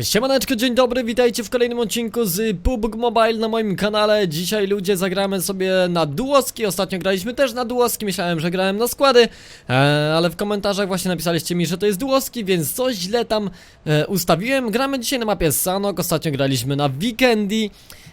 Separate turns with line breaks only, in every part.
Siemaneczko, dzień dobry, witajcie w kolejnym odcinku z PUBG Mobile na moim kanale. Dzisiaj ludzie zagramy sobie na duoski, ostatnio graliśmy też na duoski, myślałem, że grałem na składy e, Ale w komentarzach właśnie napisaliście mi, że to jest duoski, więc coś źle tam e, ustawiłem. Gramy dzisiaj na mapie Sanok, ostatnio graliśmy na Weekendy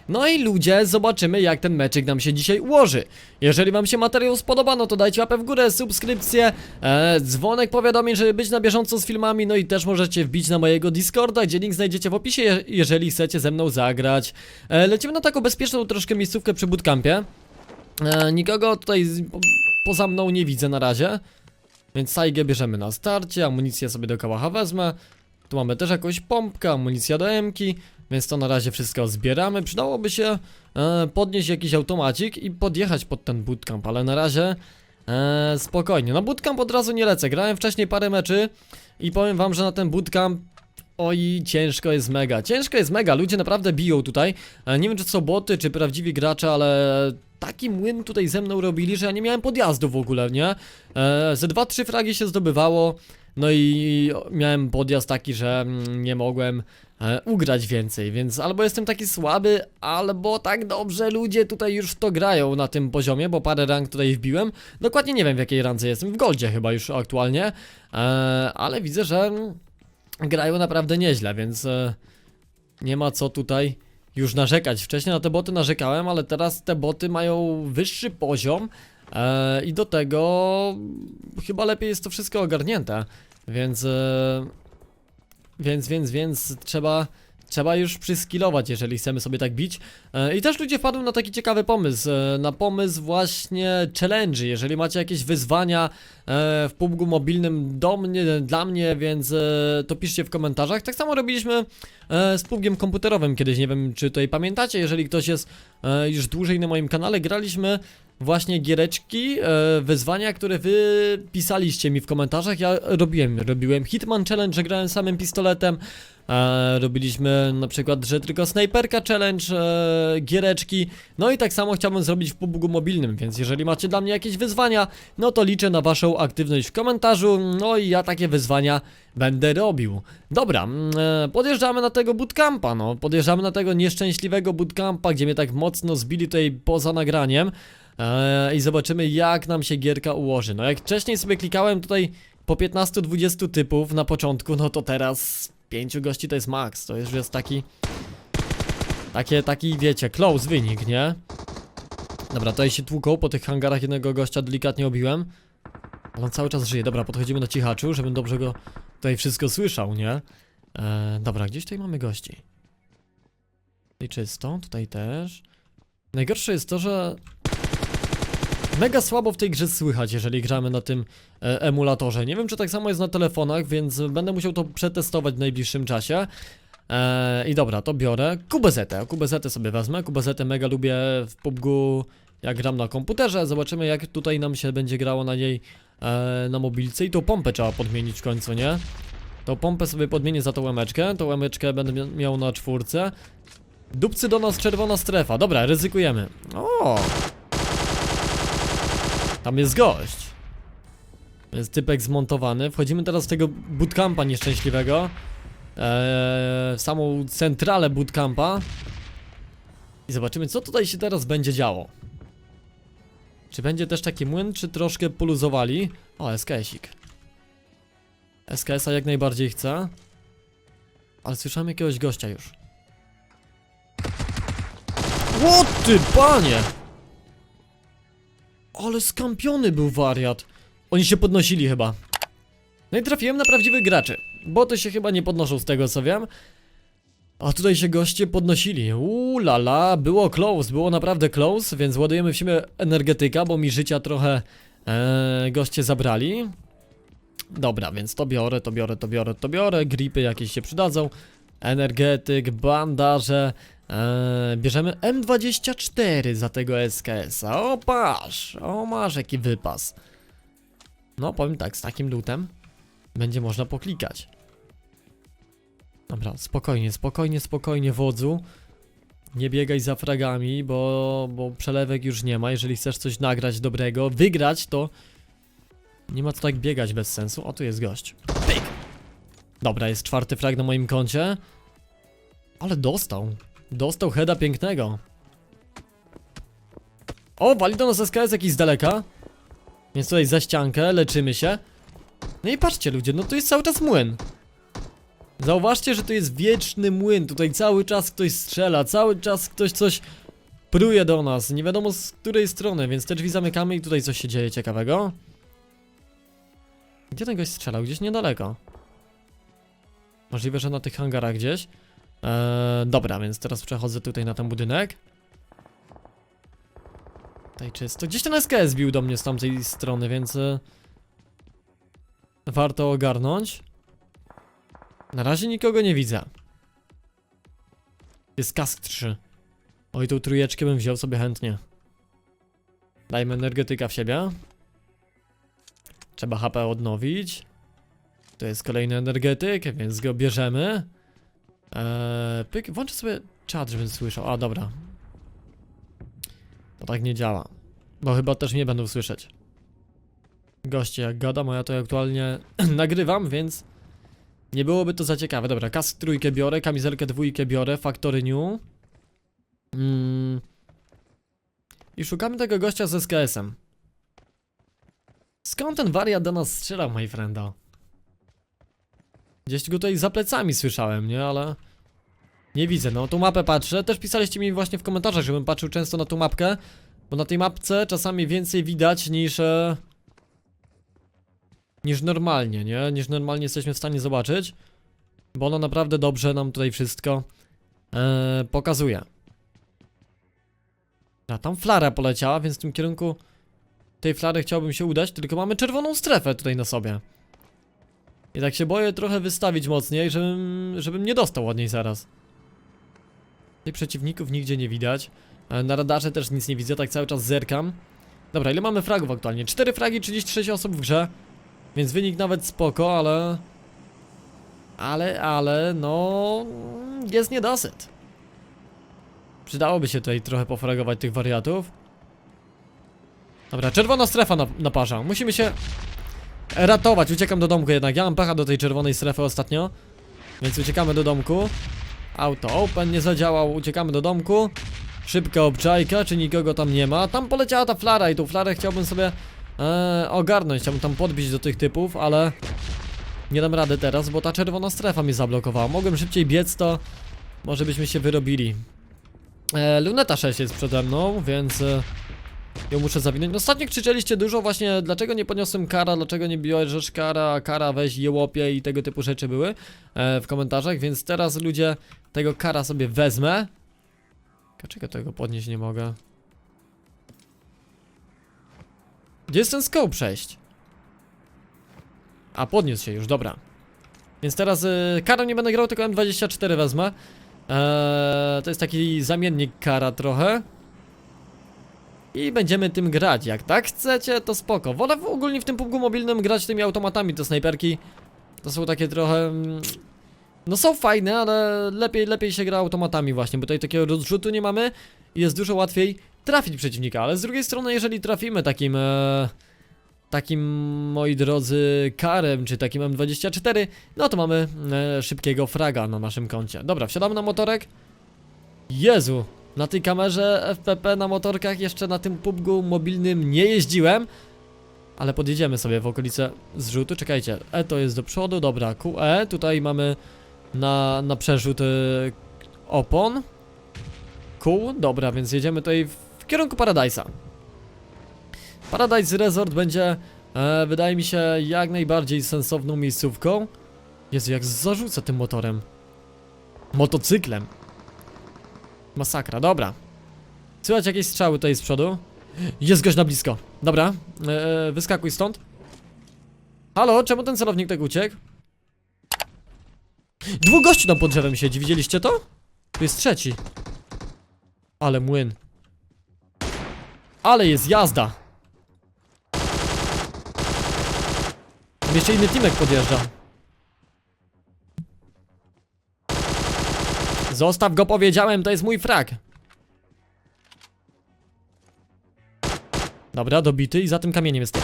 no i ludzie, zobaczymy jak ten meczyk nam się dzisiaj ułoży. Jeżeli wam się materiał spodoba, no to dajcie łapę w górę, subskrypcję, e, dzwonek powiadomień, żeby być na bieżąco z filmami No i też możecie wbić na mojego Discorda, gdzie link znajdziecie w opisie, je- jeżeli chcecie ze mną zagrać. E, Lecimy na taką bezpieczną troszkę miejscówkę przy bootcampie. E, Nikogo tutaj po, poza mną nie widzę na razie. Więc Saigę bierzemy na starcie, amunicję sobie do kałacha wezmę. Tu mamy też jakąś pompkę, amunicja do emki Więc to na razie wszystko zbieramy. Przydałoby się e, podnieść jakiś automacik i podjechać pod ten bootcamp Ale na razie e, spokojnie. No bootcamp od razu nie lecę, grałem wcześniej parę meczy I powiem wam, że na ten bootcamp Oj, ciężko jest mega, ciężko jest mega, ludzie naprawdę biją tutaj. E, Nie wiem czy są boty, czy prawdziwi gracze, ale taki młyn tutaj ze mną robili, że ja nie miałem podjazdu w ogóle, nie? E, ze dwa, trzy fragi się zdobywało No i miałem podjazd taki, że mm, nie mogłem e, ugrać więcej, więc albo jestem taki słaby, albo tak dobrze ludzie tutaj już w to grają na tym poziomie, bo parę rank tutaj wbiłem Dokładnie nie wiem w jakiej randze jestem, w goldzie chyba już aktualnie e, Ale widzę, że mm, grają naprawdę nieźle, więc e, nie ma co tutaj już narzekać. Wcześniej na te boty narzekałem, ale teraz te boty mają wyższy poziom i do tego chyba lepiej jest to wszystko ogarnięte, więc e, więc, więc, więc trzeba Trzeba już przyskilować, jeżeli chcemy sobie tak bić. E, I też ludzie wpadły na taki ciekawy pomysł. E, na pomysł właśnie challenge. Jeżeli macie jakieś wyzwania e, w PUBG mobilnym do mnie, dla mnie, więc e, to piszcie w komentarzach. Tak samo robiliśmy e, z PUBGiem komputerowym kiedyś. Nie wiem, czy tutaj pamiętacie. Jeżeli ktoś jest e, już dłużej na moim kanale, graliśmy właśnie giereczki, e, wyzwania, które wy pisaliście mi w komentarzach. Ja robiłem, robiłem Hitman Challenge, że grałem samym pistoletem. E, robiliśmy na przykład, że tylko snajperka challenge, e, giereczki. No i tak samo chciałbym zrobić w PUBG mobilnym, więc jeżeli macie dla mnie jakieś wyzwania, no to liczę na waszą aktywność w komentarzu. No i ja takie wyzwania będę robił. Dobra, mm, podjeżdżamy na tego bootcampa, no. Podjeżdżamy na tego nieszczęśliwego bootcampa, gdzie mnie tak mocno zbili tutaj poza nagraniem. E, I zobaczymy jak nam się gierka ułoży. No jak wcześniej sobie klikałem tutaj po 15-20 typów na początku, no to teraz 5 gości to jest max. To już jest taki. Takie, taki wiecie, close wynik, nie? Dobra, tutaj się tłuką po tych hangarach jednego gościa delikatnie obiłem. On cały czas żyje. Dobra, podchodzimy do cichaczu, żebym dobrze go tutaj wszystko słyszał, nie? E, dobra, gdzieś tutaj mamy gości. Tutaj czysto, tutaj też. Najgorsze jest to, że Mega słabo w tej grze słychać, jeżeli gramy na tym e, emulatorze. Nie wiem, czy tak samo jest na telefonach, więc będę musiał to przetestować w najbliższym czasie. E, I dobra, to biorę. Kubezetę. Kubezetę sobie wezmę. Kubezetę mega lubię w PUBG, jak gram na komputerze. Zobaczymy, jak tutaj nam się będzie grało na niej e, na mobilce. I tą pompę trzeba podmienić w końcu, nie? Tą pompę sobie podmienię za tą łemeczkę. Tą łemeczkę będę mia- miał na czwórce. Dupcy do nas czerwona strefa. Dobra, ryzykujemy. O! Tam jest gość. Jest typek zmontowany. Wchodzimy teraz w tego bootcampa nieszczęśliwego. Eee, w samą centralę bootcampa. I zobaczymy, co tutaj się teraz będzie działo. Czy będzie też taki młyn, czy troszkę poluzowali? O, SKS-ik. SKS-a jak najbardziej chcę. Ale słyszałem jakiegoś gościa już. O ty, panie! Ale skampiony był wariat. Oni się podnosili chyba. No i trafiłem na prawdziwych graczy. Boty się chyba nie podnoszą z tego co wiem. A tutaj się goście podnosili. Uuu la la, było close, było naprawdę close, więc ładujemy w siebie energetyka, bo mi życia trochę e, goście zabrali. Dobra, więc to biorę, to biorę, to biorę, to biorę. Gripy jakieś się przydadzą. Energetyk, bandaże. Eee, bierzemy M24 za tego SKS-a. O, patrz! O, masz jaki wypas. No, powiem tak, z takim lutem będzie można poklikać. Dobra, spokojnie, spokojnie, spokojnie, wodzu. Nie biegaj za fragami, bo, bo przelewek już nie ma. Jeżeli chcesz coś nagrać dobrego, wygrać, to nie ma co tak biegać bez sensu. O, tu jest gość. Pyk! Dobra, jest czwarty frag na moim koncie. Ale dostał. Dostał heada pięknego. O, wali do nas SKS jakiś z daleka. Więc tutaj za ściankę, leczymy się. No i patrzcie ludzie, no to jest cały czas młyn. Zauważcie, że to jest wieczny młyn. Tutaj cały czas ktoś strzela, cały czas ktoś coś pruje do nas. Nie wiadomo z której strony, więc te drzwi zamykamy i tutaj coś się dzieje ciekawego. Gdzie ten gość strzelał? Gdzieś niedaleko. Możliwe, że na tych hangarach gdzieś. Eee, dobra, więc teraz przechodzę tutaj na ten budynek. Tutaj czysto. Gdzieś ten SKS bił do mnie z tamtej strony, więc... E, warto ogarnąć. Na razie nikogo nie widzę. Jest kask 3. Oj, tą trójeczkę bym wziął sobie chętnie. Dajmy energetyka w siebie. Trzeba HP odnowić. To jest kolejny energetyk, więc go bierzemy. Eee, pyk, włączę sobie czat, żebym słyszał. A, dobra. To tak nie działa. Bo chyba też mnie będą słyszeć. Goście, jak gadam, a ja to aktualnie nagrywam, więc nie byłoby to za ciekawe. Dobra, kask trójkę biorę, kamizelkę dwójkę biorę, Factory New. Mm. I szukamy tego gościa z SKS-em. Skąd ten wariat do nas strzelał, my friendo? Gdzieś go tutaj za plecami słyszałem, nie? Ale... Nie widzę, no tą mapę patrzę. Też pisaliście mi właśnie w komentarzach, żebym patrzył często na tą mapkę. Bo na tej mapce czasami więcej widać niż... E... Niż normalnie, nie? Niż normalnie jesteśmy w stanie zobaczyć. Bo ona naprawdę dobrze nam tutaj wszystko e, pokazuje. A tam flara poleciała, więc w tym kierunku tej flary chciałbym się udać, tylko mamy czerwoną strefę tutaj na sobie. I tak się boję trochę wystawić mocniej, żebym, żebym nie dostał od niej zaraz. Tych przeciwników nigdzie nie widać. E, Na radarze też nic nie widzę, tak cały czas zerkam. Dobra, ile mamy fragów aktualnie? 4 fragi, 36 osób w grze. Więc wynik nawet spoko, ale... Ale, ale, no... Jest niedosyt. Przydałoby się tutaj trochę pofragować tych wariatów. Dobra, czerwona strefa na, naparza. Musimy się ratować. Uciekam do domku jednak. Ja mam pecha do tej czerwonej strefy ostatnio. Więc uciekamy do domku. Auto open nie zadziałał. Uciekamy do domku. Szybka obczajka, czy nikogo tam nie ma. Tam poleciała ta flara i tą flarę chciałbym sobie e, ogarnąć. Chciałbym tam podbić do tych typów, ale nie dam rady teraz, bo ta czerwona strefa mnie zablokowała. Mogłem szybciej biec, to może byśmy się wyrobili. E, luneta 6 jest przede mną, więc e, ją muszę zawinąć. Ostatnio krzyczeliście dużo właśnie, dlaczego nie podniosłem kara, dlaczego nie bierzesz kara, kara weź jełopie i tego typu rzeczy były e, w komentarzach, więc teraz ludzie tego kara sobie wezmę. Dlaczego tego podnieść nie mogę? Gdzie jest ten scope 6? A, podniósł się już, dobra. Więc teraz y, karą nie będę grał, tylko M24 wezmę. Eee, to jest taki zamiennik kara trochę. I będziemy tym grać. Jak tak chcecie, to spoko. Wolę w, ogólnie w tym PUBG mobilnym grać tymi automatami. Te snajperki to są takie trochę. mm, No są fajne, ale lepiej, lepiej się gra automatami właśnie, bo tutaj takiego rozrzutu nie mamy i jest dużo łatwiej trafić przeciwnika, ale z drugiej strony jeżeli trafimy takim e, takim moi drodzy karem, czy takim M24, no to mamy e, szybkiego fraga na naszym koncie. Dobra, wsiadamy na motorek. Jezu, na tej kamerze FPP na motorkach jeszcze na tym PUBG mobilnym nie jeździłem. Ale podjedziemy sobie w okolice zrzutu. Czekajcie, E to jest do przodu, dobra, QE, tutaj mamy na, na przerzut opon. Q, dobra, więc jedziemy tutaj w, w kierunku Paradise'a. Paradise Resort będzie, e, wydaje mi się, jak najbardziej sensowną miejscówką. Jezu, jak zarzucę tym motorem. Motocyklem. Masakra, dobra. Słychać jakieś strzały tutaj z przodu. Jest gość na blisko. Dobra, e, wyskakuj stąd. Halo, czemu ten celownik tak uciekł? Dwóch gości tam pod drzewem siedzi, widzieliście to? Tu jest trzeci. Ale młyn. Ale jest jazda. Jeszcze inny teamek podjeżdża. Zostaw go, powiedziałem, to jest mój frak. Dobra, dobity i za tym kamieniem jest.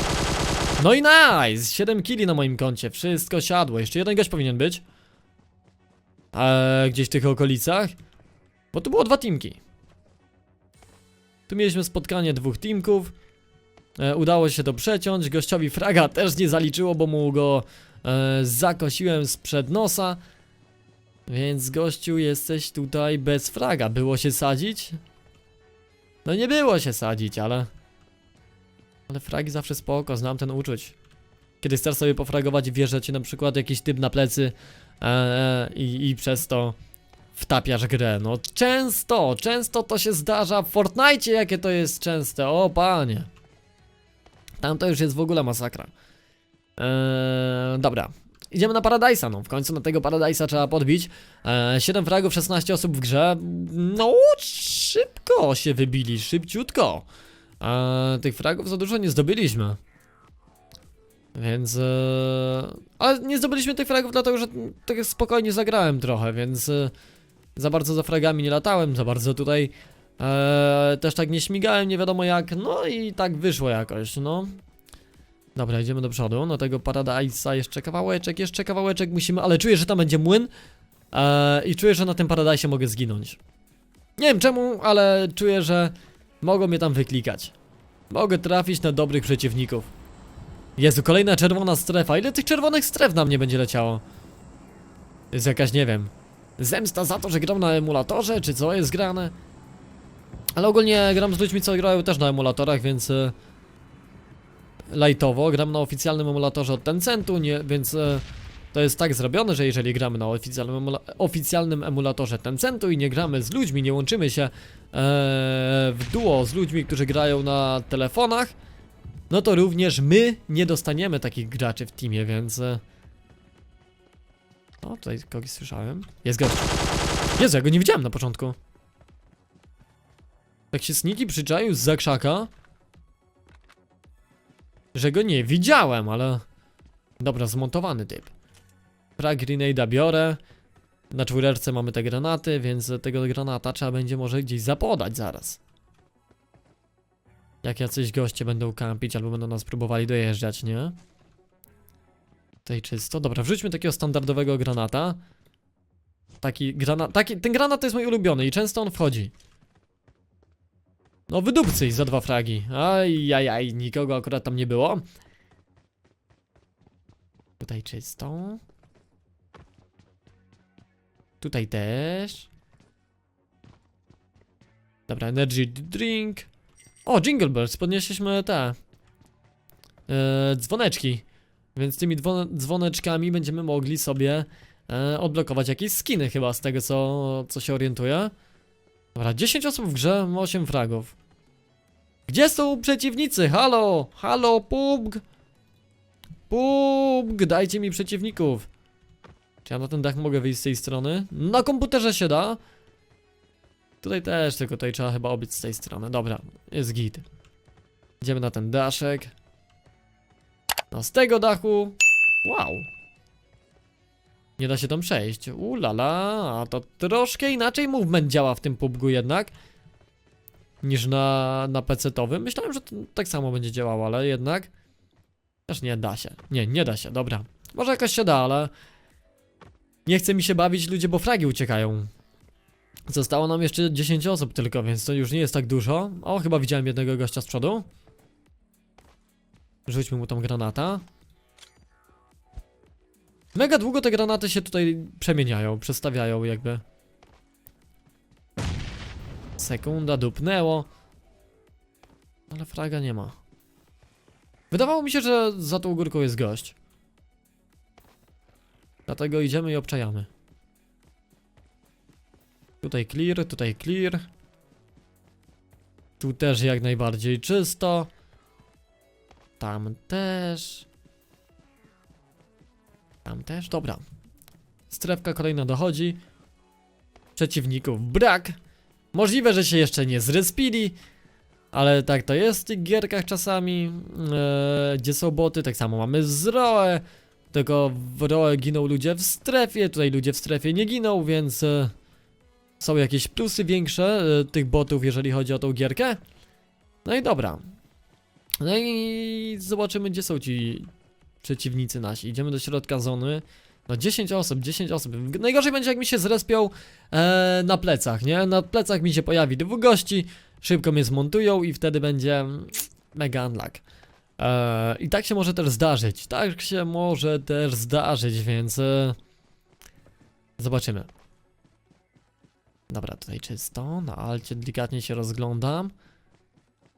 No i nice! 7 killi na moim koncie, wszystko siadło. Jeszcze jeden gość powinien być. e, gdzieś w tych okolicach. Bo tu było dwa teamki. Tu mieliśmy spotkanie dwóch teamków. E, udało się to przeciąć. Gościowi fraga też nie zaliczyło, bo mu go e, zakosiłem sprzed nosa. Więc gościu jesteś tutaj bez fraga. Było się sadzić? No nie było się sadzić, ale... Ale fragi zawsze spoko, znam ten uczuć. Kiedy chcesz sobie pofragować, wierzę ci na przykład jakiś typ na plecy e, i, i przez to wtapiasz grę. No często, często to się zdarza w Fortnite, jakie to jest częste, o panie. Tam to już jest w ogóle masakra. Eee, dobra. Idziemy na Paradise'a, no w końcu na tego Paradise'a trzeba podbić. Eee, 7 fragów, 16 osób w grze. No, szybko się wybili, szybciutko. Eee, tych fragów za dużo nie zdobyliśmy. Więc. E, ale nie zdobyliśmy tych fragów, dlatego że tak spokojnie zagrałem trochę, więc. E, za bardzo za fragami nie latałem, za bardzo tutaj. E, też tak nie śmigałem, nie wiadomo jak. No i tak wyszło jakoś, no. Dobra, idziemy do przodu. No tego Paradise'a jeszcze kawałeczek, jeszcze kawałeczek musimy, ale czuję, że tam będzie młyn. E, I czuję, że na tym Paradise'ie mogę zginąć. Nie wiem czemu, ale czuję, że mogą mnie tam wyklikać. Mogę trafić na dobrych przeciwników. Jezu, kolejna czerwona strefa. Ile tych czerwonych stref na mnie będzie leciało? Jest jakaś, nie wiem, zemsta za to, że gram na emulatorze, czy co jest grane? Ale ogólnie gram z ludźmi, co grają też na emulatorach, więc... Lightowo, gram na oficjalnym emulatorze od Tencentu, nie, więc e, to jest tak zrobione, że jeżeli gramy na oficjalnym, emula oficjalnym emulatorze Tencentu i nie gramy z ludźmi, nie łączymy się e, w duo z ludźmi, którzy grają na telefonach, no to również my nie dostaniemy takich graczy w teamie, więc... E... O, tutaj kogoś słyszałem. Jest gość. Jezu, ja go nie widziałem na początku. Tak się Sniki przyczaił z zakrzaka. Że go nie widziałem, ale... Dobra, zmontowany typ. Frag Grenade'a biorę. Na czwórerce mamy te granaty, więc tego granata trzeba będzie może gdzieś zapodać zaraz. Jak jacyś goście będą kampić albo będą nas próbowali dojeżdżać, nie? Tutaj czysto. Dobra, wrzućmy takiego standardowego granata. Taki granat, taki, ten granat to jest mój ulubiony i często on wchodzi. No wydupcyj za dwa fragi. Ajajaj, nikogo akurat tam nie było. Tutaj czysto. Tutaj też. Dobra, energy drink. O, Jingle Bells, podnieśliśmy te e, dzwoneczki. Więc tymi dzwone, dzwoneczkami będziemy mogli sobie e, odblokować jakieś skiny chyba z tego co, co się orientuję. Dobra, 10 osób w grze, 8 fragów. Gdzie są przeciwnicy? Halo! Halo, PUBG! PUBG! Dajcie mi przeciwników! Czy ja na ten dach mogę wyjść z tej strony? Na komputerze się da! Tutaj też, tylko tutaj trzeba chyba obić z tej strony. Dobra, jest git. Idziemy na ten daszek. No z tego dachu. Wow. Nie da się tam przejść. Ulala, to troszkę inaczej movement działa w tym PUBGu jednak. Niż na, na PC-towym. Myślałem, że to tak samo będzie działało, ale jednak. Też nie da się. Nie, nie da się, dobra. Może jakoś się da, ale. Nie chce mi się bawić ludzie, bo fragi uciekają. Zostało nam jeszcze 10 osób tylko, więc to już nie jest tak dużo. O, chyba widziałem jednego gościa z przodu. Rzućmy mu tam granata. Mega długo te granaty się tutaj przemieniają, przestawiają jakby. Sekunda, dupnęło. Ale fraga nie ma. Wydawało mi się, że za tą górką jest gość. Dlatego idziemy i obczajamy. Tutaj clear, tutaj clear. Tu też jak najbardziej czysto. Tam też. Tam też, dobra. Strefka kolejna dochodzi. Przeciwników brak. Możliwe, że się jeszcze nie zrespili. Ale tak to jest w tych gierkach czasami. Eee, gdzie są boty, tak samo mamy z Roe. Tylko w Roe giną ludzie w strefie. Tutaj ludzie w strefie nie giną, więc. E, są jakieś plusy większe e, tych botów, jeżeli chodzi o tą gierkę. No i dobra. No i zobaczymy, gdzie są ci przeciwnicy nasi. Idziemy do środka zony. No 10 osób, 10 osób. Najgorzej będzie jak mi się zrespią e, na plecach, nie? Na plecach mi się pojawi dwóch gości, szybko mnie zmontują i wtedy będzie mega unluck. E, I tak się może też zdarzyć, tak się może też zdarzyć, więc e, zobaczymy. Dobra, tutaj czysto, na alcie delikatnie się rozglądam.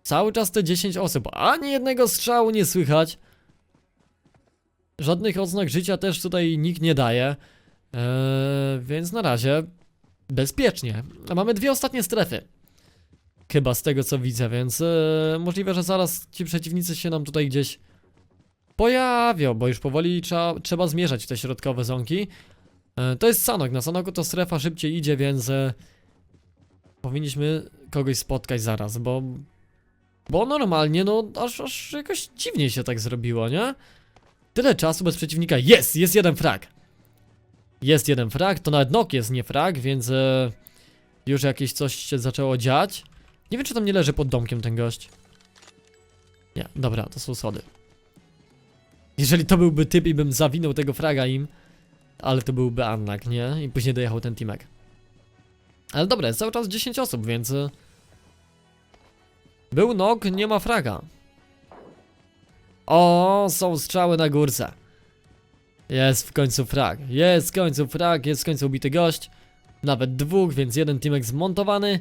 Cały czas te 10 osób, ani jednego strzału nie słychać. Żadnych odznak życia też tutaj nikt nie daje. Eee, więc na razie bezpiecznie. A mamy dwie ostatnie strefy. Chyba z tego co widzę, więc eee, możliwe, że zaraz ci przeciwnicy się nam tutaj gdzieś pojawią, bo już powoli trzeba, trzeba zmierzać w te środkowe zonki. Eee, to jest Sanok, na Sanoku to strefa szybciej idzie, więc e, powinniśmy kogoś spotkać zaraz, bo bo normalnie, no, aż, aż jakoś dziwnie się tak zrobiło, nie? Tyle czasu bez przeciwnika. Jest! Jest jeden frag. Jest jeden frag, to nawet nok jest nie frag, więc e, już jakieś coś się zaczęło dziać. Nie wiem, czy tam nie leży pod domkiem ten gość. Nie, dobra, to są schody. Jeżeli to byłby typ i bym zawinął tego fraga im, ale to byłby unlock, nie? I później dojechał ten teamek. Ale dobra, jest cały czas 10 osób, więc... e, Był nok, nie ma fraga. O, są strzały na górce. Jest w końcu frag. Jest w końcu frag, jest w końcu ubity gość. Nawet dwóch, więc jeden teamek zmontowany.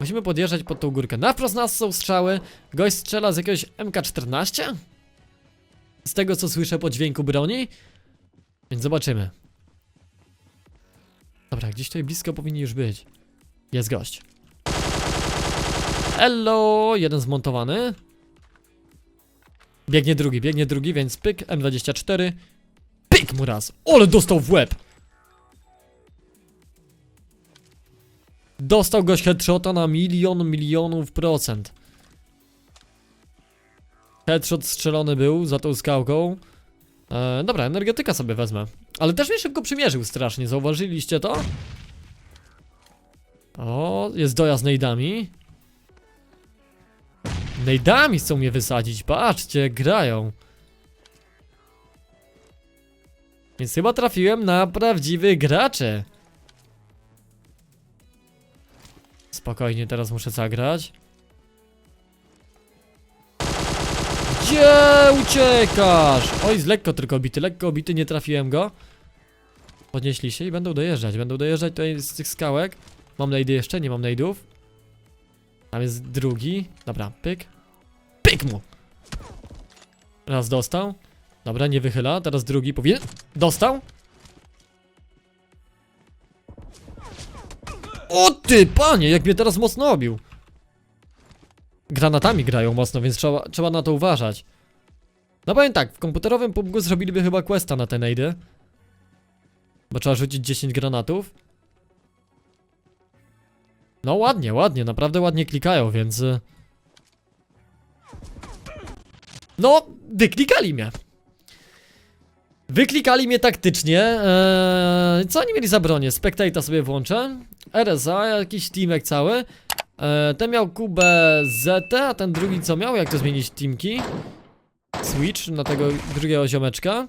Musimy podjeżdżać pod tą górkę. Na wprost nas są strzały. Gość strzela z jakiegoś MK14? Z tego co słyszę po dźwięku broni. Więc zobaczymy. Dobra, gdzieś tutaj blisko powinni już być. Jest gość. Hello! Jeden zmontowany. Biegnie drugi, biegnie drugi, więc pyk, M24. Pyk mu raz. Ole dostał w łeb. Dostał gość headshota na milion milionów procent. Headshot strzelony był za tą skałką. E, dobra, energetyka sobie wezmę. Ale też mnie szybko przymierzył strasznie, zauważyliście to? O, jest dojazd nejdami. Nejdami chcą mnie wysadzić, patrzcie, grają. Więc chyba trafiłem na prawdziwych graczy. Spokojnie, teraz muszę zagrać. Gdzie uciekasz? Oj, z lekko tylko bity, lekko bity, nie trafiłem go. Podnieśli się i będą dojeżdżać, będą dojeżdżać tutaj z tych skałek. Mam najdy jeszcze, nie mam najdów. Tam jest drugi. Dobra, pyk. Pyk mu! Raz dostał. Dobra, nie wychyla. Teraz drugi powinien. Dostał. O ty, panie, jak mnie teraz mocno obił. Granatami grają mocno, więc trzeba, trzeba na to uważać. No powiem tak, w komputerowym PUBG zrobiliby chyba questa na te nejdy. Bo trzeba rzucić 10 granatów. No ładnie, ładnie, naprawdę ładnie klikają, więc... No, wyklikali mnie. Wyklikali mnie taktycznie. Eee, co oni mieli za bronię? Spectator sobie włączę. RSA, jakiś teamek cały. Eee, ten miał Kubę ZT, a ten drugi co miał? Jak to zmienić teamki? Switch na tego drugiego ziomeczka.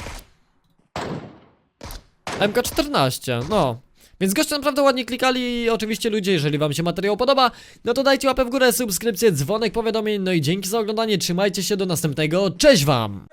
MK14, no. Więc goście naprawdę ładnie klikali. I oczywiście ludzie, jeżeli wam się materiał podoba, no to dajcie łapę w górę, subskrypcję, dzwonek, powiadomień, no i dzięki za oglądanie, trzymajcie się, do następnego, cześć wam!